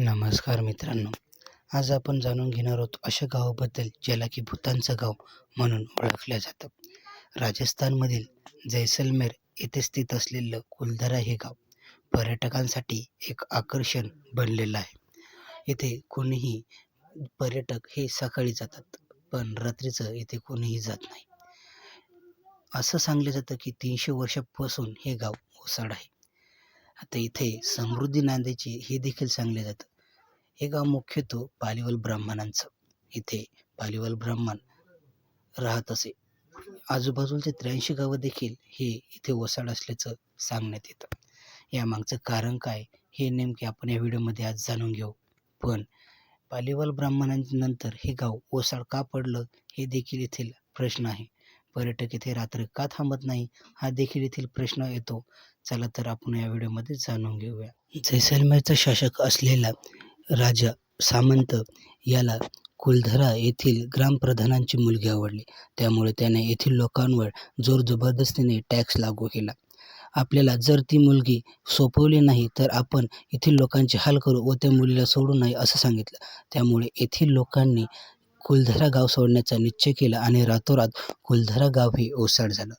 नमस्कार मित्रांनो. आज आपण जाणून घेणार आहोत अशा गावाबद्दल ज्याला की भूतांचं गाव म्हणून ओळखलं जातं. राजस्थानमधील जैसलमेर येथे स्थित असलेलं कुलधरा हे गाव पर्यटकांसाठी एक आकर्षण बनलेलं आहे. इथे कोणीही पर्यटक हे सकाळी जातात पण रात्रीचं इथे कोणीही जात नाही. असं सांगलं जातं की तीनशे वर्षापासून हे गाव ओसाड आहे. आता इथे समृद्धी नांदायची हे देखील सांगले जातं. हे गाव मुख्यतः पालिवल ब्राह्मणांचं. इथे पालिवल ब्राह्मण राहत असे. आजूबाजूचे त्र्याऐंशी गावं देखील हे इथे ओसाड असल्याचं सांगण्यात येतं. यामागचं कारण काय हे नेमके आपण या व्हिडिओमध्ये आज जाणून घेऊ. पण पालीवाल ब्राह्मणांनंतर हे गाव ओसाड का पडलं हे देखील येथील प्रश्न आहे. पर्यटक इथे रात्र का थांबत नाही हा देखील येथील प्रश्न येतो. चला तर आपण या व्हिडिओमध्ये जाणून घेऊया. जैसलमेरचा शासक असलेला राजा सामंत याला कुलधरा येथील ग्रामप्रधानांची मुलगी आवडली. त्यामुळे त्याने येथील लोकांवर जोर जबरदस्तीने टॅक्स लागू केला. आपल्याला जर ती मुलगी सोपवली नाही तर आपण येथील लोकांचे हाल करू व त्या मुलीला सोडू नाही असं सांगितलं. त्यामुळे येथील लोकांनी कुलधरा गाव सोडण्याचा निश्चय केला आणि रातोरात कुलधरा गाव हे ओसाड झालं.